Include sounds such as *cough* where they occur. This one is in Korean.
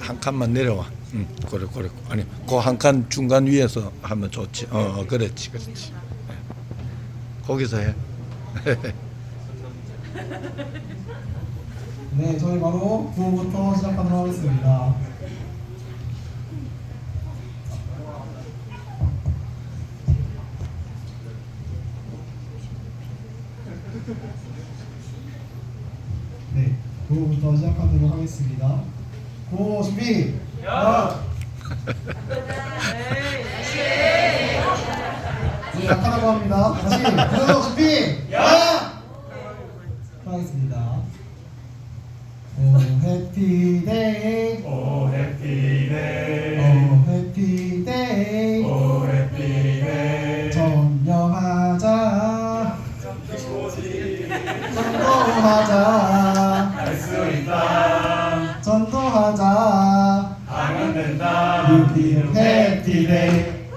한 칸만 내려와. 응, 그래, 그래. 아니, 그 한 칸 중간 위에서 하면 좋지. 어, 어 그렇지, 그렇지. 예. 거기서 해. *laughs* 네, 저희 바로 구호부터 시작하도록 하겠습니다. 네, 구호부터 시작하도록 하겠습니다. 구호 준비. 야. 네, 약하다고 합니다. 다시 구호 준비. 야. 하겠습니다. 오 해피 데이 오 해피 데이 오 해피 데이 오 해피 데이 점령하자 전도하자 할수 있다 전도하자. 하면 된다. 유기 해피데이. 한